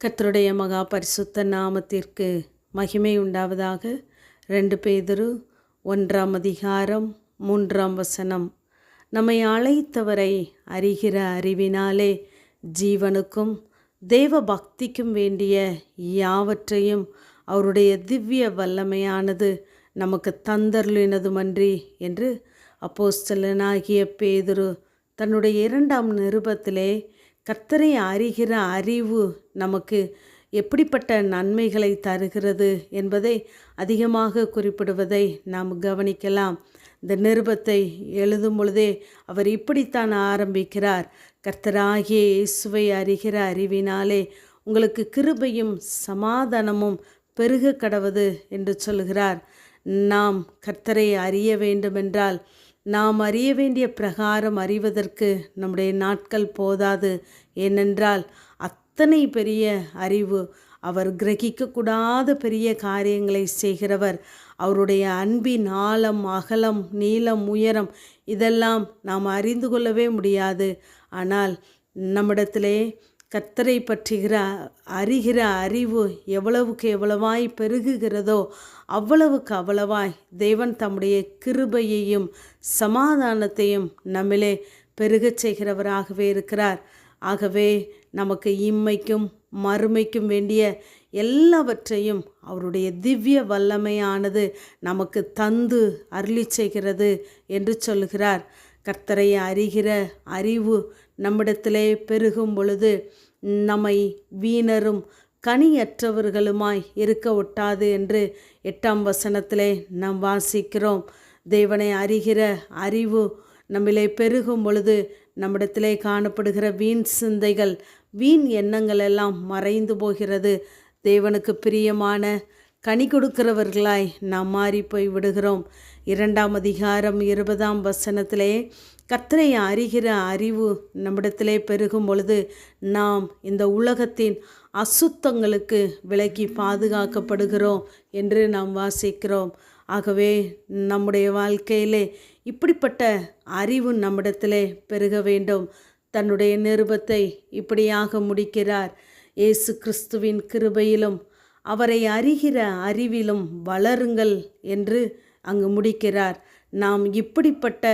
கத்தருடைய மகா பரிசுத்த நாமத்திற்கு மகிமை உண்டாவதாக. ரெண்டு பேதரு ஒன்றாம் அதிகாரம் மூன்றாம் வசனம். நம்மை அழைத்தவரை அறிகிற அறிவினாலே ஜீவனுக்கும் தேவ பக்திக்கும் வேண்டிய யாவற்றையும் அவருடைய திவ்ய வல்லமையானது நமக்கு தந்தருளினதுமன்றி என்று அப்போஸ்தலனாகிய பேதுரு தன்னுடைய இரண்டாம் நிருபத்திலே கர்த்தரை அறிகிற அறிவு நமக்கு எப்படிப்பட்ட நன்மைகளை தருகிறது என்பதை அதிகமாக குறிப்பிடுவதை நாம் கவனிக்கலாம். இந்த நிருபத்தை எழுதும் பொழுதே அவர் இப்படித்தான் ஆரம்பிக்கிறார். கர்த்தராகிய இயேசுவை அறிகிற அறிவினாலே உங்களுக்கு கிருபையும் சமாதானமும் பெருக கடவது என்று சொல்கிறார். நாம் கர்த்தரை அறிய வேண்டுமென்றால் நாம் அறிய வேண்டிய பிரகாரம் அறிவதற்கு நம்முடைய நாட்கள் போதாது. ஏனென்றால் அத்தனை பெரிய அறிவு அவர் கிரகிக்கக்கூடாத பெரிய காரியங்களை செய்கிறவர். அவருடைய அன்பின் ஆழம் அகலம் நீளம் உயரம் இதெல்லாம் நாம் அறிந்து கொள்ளவே முடியாது. ஆனால் நம்மிடத்திலே கர்த்தரை பற்றுகிற அறிகிற அறிவு எவ்வளவுக்கு எவ்வளவாய் பெருகுகிறதோ அவ்வளவுக்கு அவ்வளவாய் தேவன் தம்முடைய கிருபையையும் சமாதானத்தையும் நம்மிலே பெருகச் செய்கிறவராகவே இருக்கிறார். ஆகவே நமக்கு இம்மைக்கும் மறுமைக்கும் வேண்டிய எல்லாவற்றையும் அவருடைய திவ்ய வல்லமையானது நமக்கு தந்து அருளி செய்கிறது என்று சொல்கிறார் கர்த்தரை அறிகிற அறிவு நம்மிடத்திலே பெருகும் பொழுது நம்மை வீணரும் கனியற்றவர்களுமாய் இருக்க ஒட்டாது என்று எட்டாம் வசனத்திலே நாம் வாசிக்கிறோம். தேவனை அறிகிற அறிவு நம்மிலே பெருகும் பொழுது நம்மிடத்திலே காணப்படுகிற வீண் சிந்தைகள் வீண் எண்ணங்கள் எல்லாம் மறைந்து போகிறது. தேவனுக்கு பிரியமான கனி கொடுக்கிறவர்களாய் நாம் மாறி போய் விடுகிறோம். இரண்டாம் அதிகாரம் இருபதாம் வசனத்திலே கர்த்தரை அறிகிற அறிவு நம்மிடத்திலே பெருகும் பொழுது நாம் இந்த உலகத்தின் அசுத்தங்களுக்கு விலக்கி பாதுகாக்கப்படுகிறோம் என்று நாம் வாசிக்கிறோம். ஆகவே நம்முடைய வாழ்க்கையிலே இப்படிப்பட்ட அறிவு நம்மிடத்திலே பெருக வேண்டும். தன்னுடைய நிருபத்தை இப்படியாக முடிக்கிறார். இயேசு கிறிஸ்துவின் கிருபையிலும் அவரை அறிகிற அறிவிலும் வளருங்கள் என்று அங்கு முடிக்கிறார். நாம் இப்படிப்பட்ட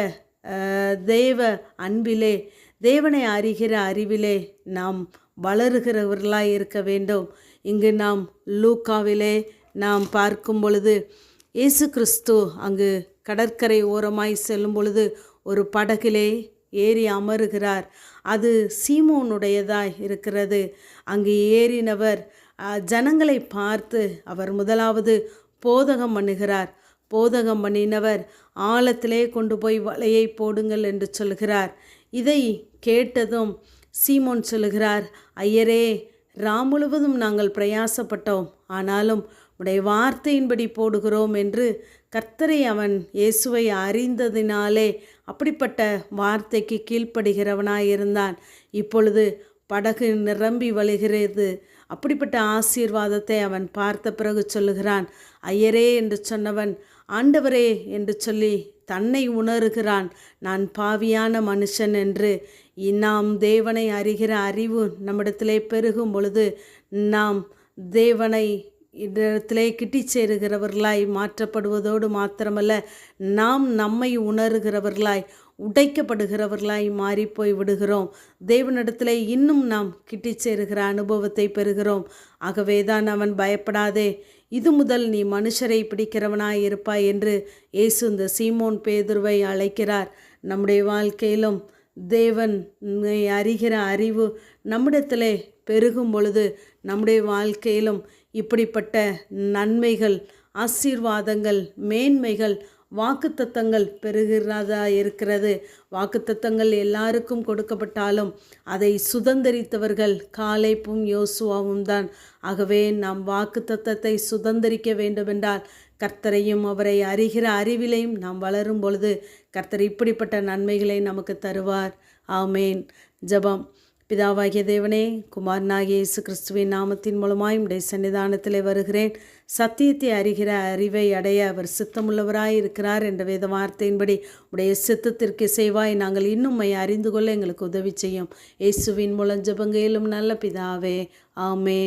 தேவ அன்பிலே தேவனை அறிகிற அறிவிலே நாம் வளருகிறவர்களாய் இருக்க வேண்டும். இங்கு நாம் லூக்காவிலே நாம் பார்க்கும் பொழுது இயேசு கிறிஸ்து அங்கு கடற்கரை ஓரமாய் செல்லும் பொழுது ஒரு படகிலே ஏறி அமருகிறார். அது சீமோனுடையதாய் இருக்கிறது. அங்கு ஏறினவர் ஜனங்களை பார்த்து அவர் முதலாவது போதகம் பண்ணுகிறார். போதகம் பண்ணினவர் ஆழத்திலே கொண்டு போய் வலையை போடுங்கள் என்று சொல்கிறார். இதை கேட்டதும் சீமோன் சொல்கிறார் ஐயரே ராம் முழுவதும் நாங்கள் பிரயாசப்பட்டோம். ஆனாலும் உடைய வார்த்தையின்படி போடுகிறோம் என்று கர்த்தரை அவன் இயேசுவை அறிந்ததினாலே அப்படிப்பட்ட வார்த்தைக்கு கீழ்ப்படுகிறவனாயிருந்தான். இப்பொழுது படகு நிரம்பி வழிகிறது. அப்படிப்பட்ட ஆசீர்வாதத்தை அவன் பார்த்த பிறகு சொல்லுகிறான் ஐயரே என்று சொன்னவன் ஆண்டவரே என்று சொல்லி தன்னை உணர்கிறான் நான் பாவியான மனுஷன் என்று. நாம் தேவனை அறிகிற அறிவு நம்மிடத்திலே பெருகும் பொழுது நாம் தேவனை இடத்திலே கிட்டி சேருகிறவர்களாய் மாற்றப்படுவதோடு மாத்திரமல்ல நாம் நம்மை உணர்கிறவர்களாய் உடைக்கப்படுகிறவர்களாய் மாறிப்போய் விடுகிறோம். தேவனிடத்தில் இன்னும் நாம் கிட்டி சேருகிற அனுபவத்தை பெறுகிறோம். ஆகவே தான் அவன் பயப்படாதே. இது முதல் நீ மனுஷரை பிடிக்கிறவனாய் இருப்பாய் என்று இயேசு இந்த சீமோன் பேதுருவை அழைக்கிறார். நம்முடைய வாழ்க்கையிலும் தேவன் அறிகிற அறிவு நம்மிடத்திலே பெருகும் பொழுது நம்முடைய வாழ்க்கையிலும் இப்படிப்பட்ட நன்மைகள் ஆசீர்வாதங்கள் மேன்மைகள் வாக்குத்தத்தங்கள் பெறுகிறதா இருக்கிறது. வாக்குத்தத்தங்கள் எல்லாருக்கும் கொடுக்கப்பட்டாலும் அதை சுதந்திரித்தவர்கள் காலைப்பும் யோசுவாவும் தான். ஆகவே நாம் வாக்குத்தத்தத்தை சுதந்திரிக்க வேண்டுமென்றால் கர்த்தரையும் அவரை அறிகிற அறிவிலையும் நாம் வளரும் பொழுது கர்த்தர் இப்படிப்பட்ட நன்மைகளை நமக்கு தருவார். ஆமேன். ஜபம். பிதாவாகிய தேவனே குமாரனாகிய இயேசு கிறிஸ்துவின் நாமத்தின் மூலமாய் உடைய சன்னிதானத்திலே வருகிறேன். சத்தியத்தை அறிகிற அறிவை அடைய அவர் சித்தமுள்ளவராய் இருக்கிறார் என்ற வேத வார்த்தையின்படி உடைய சித்தத்திற்கு செய்வாய் நாங்கள் இன்னும் அறிந்து கொள்ள எங்களுக்கு உதவி செய்யும். இயேசுவின் மூலம் ஜபங்கையிலும் நல்ல பிதாவே ஆமேன்.